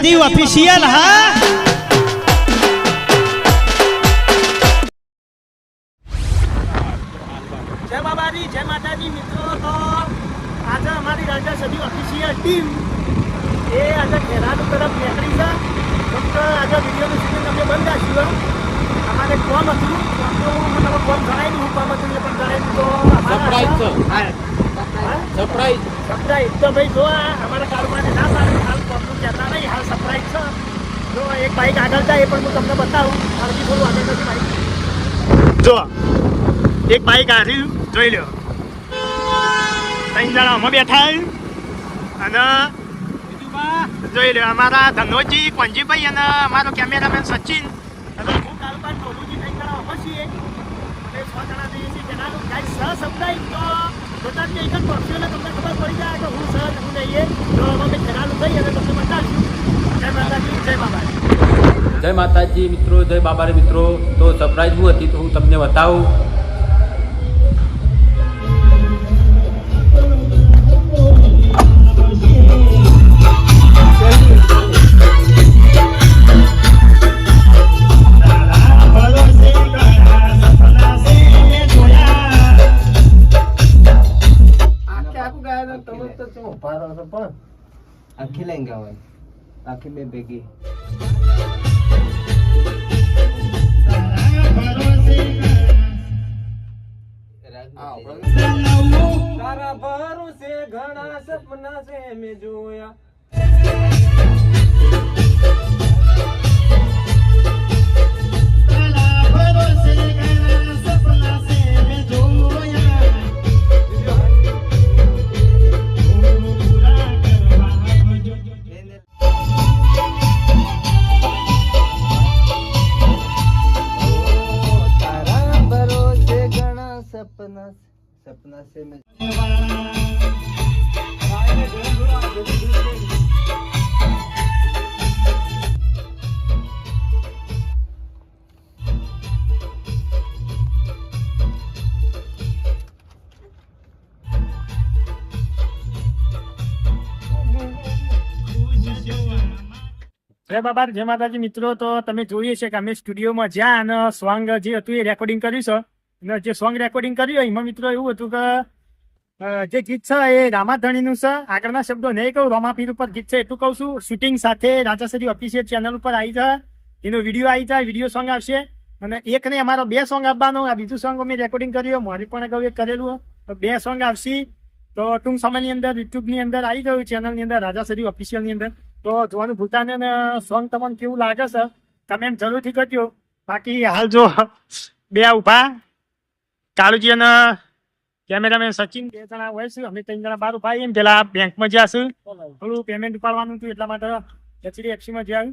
સદી ઓફિશિયલ હા જય બાબાજી જય માતાજી મિત્રો. તો આજે અમારી રાજા સદી ઓફિશિયલ ટીમ એ આજે ખેરાલુ તરફ નીકળી છે. ફક્ત આજે વિડીયોનું શૂટિંગ અમે બંધ રાખ્યું અમારે કોમ હતું. તો તમને કોમ જણાવી દઉં. કોમ હતું એ પણ જણાવી તો છે. સરપ્રાઈઝ સરપ્રાઈઝ તો ભાઈ જો આ અમારા કારોબારને ના પાડે હાલ જતા નહીં હાલ સરપ્રાઈઝ છે. જો એક બાઈક આગળ જાય એ પણ હું તમને બતાવું. મારથી થોડું આગળ નથી બાઇક જો એક બાઈક આવ્યું જોઈ લો ત્રણ જણા અમે બેઠા અને જોઈ લો અમારા ધનોજી પંજીભાઈ અને અમારો કેમેરામેન સચિન. અને હું કારોબાર કોલુજી ત્રણ જણા અમે છીએ. અને છ જણા જઈએ છીએ. જણાનું કાંઈ સહ સપ્લાય તો જોતા જ એક જ તમને ખબર પડી જાય કે હું સહ હું જઈએ તો અમે ખેરાલું થઈ અને તમને બતાવીશું. જય માતાજી, જય બાબા જય માતાજી મિત્રો, જય બાબારે મિત્રો. તો સરપ્રાઈઝ હું હતી, તો હું તમને બતાવું. આખી લઈને ગાવાની આખી બે ભેગી તારા ભરોસે ઘણા સપના છે મેં જોયા તારા સપના સપના છે મેં જય બાબા, જય માતાજી મિત્રો, તો તમે જોઈએ છે કે અમે સ્ટુડિયોમાં જ્યાં અને સોંગ જે હતું એ રેકોર્ડિંગ કર્યું છે. અને જે સોંગ રેકોર્ડિંગ કર્યું એમાં મિત્રો એવું હતું કે જે ગીત છે એ રામાધણીનું છે. આગળના શબ્દો નહીં કહું રોમાપીર ઉપર ગીત છે એટલું કહું છું. શૂટિંગ સાથે રાજાશ્રી ઓફિશિયલ ચેનલ ઉપર આવી જાય એનો વીડિયો આવી જાય વીડિયો સોંગ આવશે. અને એક ને અમારો બે સોંગ આપવાનો, આ બીજું સોંગ અમે રેકોર્ડિંગ કર્યું મારી પણ અગાઉ એક કરેલું તો બે સોંગ આવશે. તો ટૂંક સમયની અંદર, યુટ્યુબની અંદર આવી ગયું ચેનલની અંદર રાજાશ્રી ઓફિશિયલની અંદર. તો જોવાનું ભૂલતા નહીં સોંગ તમને કેવું લાગે છે તમે એમ જરૂરથી કરજો. બાકી હાલ જો, બે ઊભા કાળુજી અને કેમેરામેન સચિન બે જણા હોય છે અમે ત્રણ જણા બાર ઊભા એમ પેલા બેંકમાં જ્યાં છું થોડું પેમેન્ટ ઉપાડવાનું હતું એટલા માટે એચડીએફસીમાં જ્યાં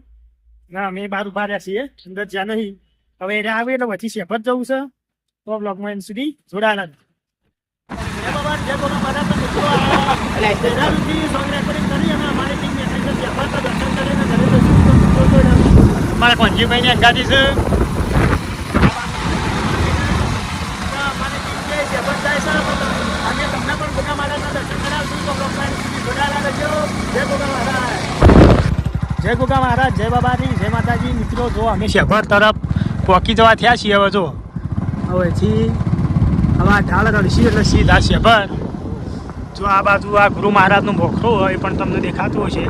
ના અમે બાર ઊભા રહ્યા છીએ અંદર જ્યાં નહીં હવે એને આવે એટલે પછી શેફર જવું છે તો બ્લોગમાં એમ સુધી જોડાયેલા બાબા, મારા તો મિત્રો આ પહેલાંથી song recording કરી અને અમારી team બેઠી છે. શેફર તો દર્શન કરીને ઘરે જશું તો મિત્રો જોડે. અમારા કોંજીભાઈની અંગાતી છે તો અમારી team જે શેફર જાય છે, અમે તમને પણ ભોગા મહારાજના દર્શન કરાવશું તો બ્લોગમાં એમ સુધી જોડાયેલા રહેજો. જય ગોગા મહારાજ, જય બાબાજી, જય માતાજી. મિત્રો, જો અમે શેભર તરફ પહોંચી જવા થયા છીએ હવે, જો. હવેથી હવે ઢાળ રડશી એટલે સીધા શેભર. જો આ બાજુ આ ગુરુ મહારાજનું મોખરો હોય પણ તમને દેખાતું હશે.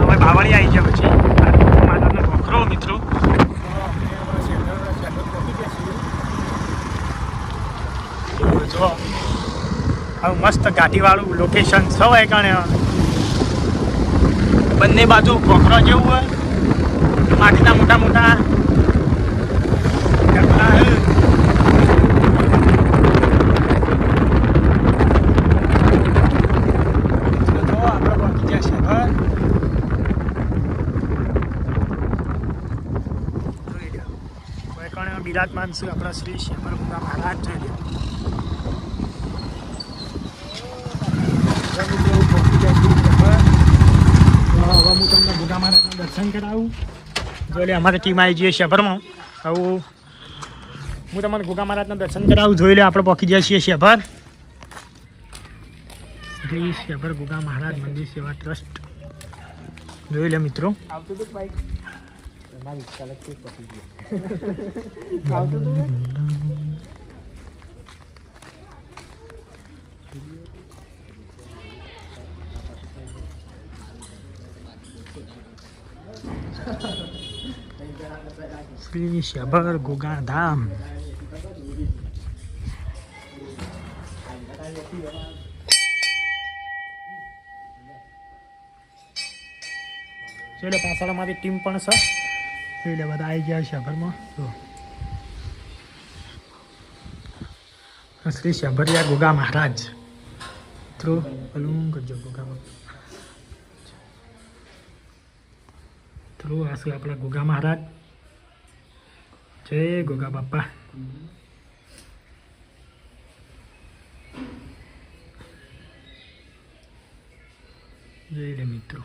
હવે બાવળી આવી ગયા પછી. આ ગુરુ મહારાજનો મોખરો મિત્રો જો હવે મસ્ત ઘાટીવાળું લોકેશન હોય કણે બંને બાજુ કોકરો જેવું હોય. માટીના મોટા મોટા. બિરાજમાન છું, આપણા શ્રી શ્યામર મુગા મહારાજ જોઈ લો. જો મિત્રો પહોંચી ગયા છીએ ઘર. તો હવે હું તમને ભૂગા મહારાજના દર્શન કરાવું. જોઈ લે અમારી ટીમ આવી જઈએ શેભરમાં આવું. હું તમને ગોગા મહારાજના દર્શન કરાવું જોઈ લે આપણે પહોંચી ગયા છીએ શેભર શ્રી શેભર ગોગા મહારાજ મંદિર સેવા ટ્રસ્ટ. જોઈ લે મિત્રો. Thank હતું શ્રી શબર ગોગા ધામ એટલે પાછળ અમારી ટીમ પણ છે. એટલે બધા આવી ગયા શભરમાં જો. શ્રી શભરિયા ગોગા મહારાજ. થ્રુ પેલું કરજો ગોગા મિત્રો, આ છે આપણા ગોગા મહારાજ. જય ગોગા બાપા જય મિત્રો.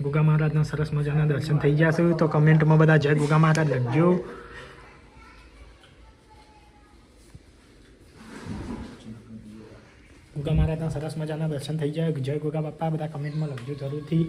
ગોગા મહારાજના સરસ મજાના દર્શન થઈ જશે તો કમેન્ટમાં બધા જય ગોગા મહારાજ લખજો. ગોગા મહારાજના સરસ મજાના દર્શન થઈ જાય જય ગોગા બાપા બધા કમેન્ટમાં લખજો જરૂરથી.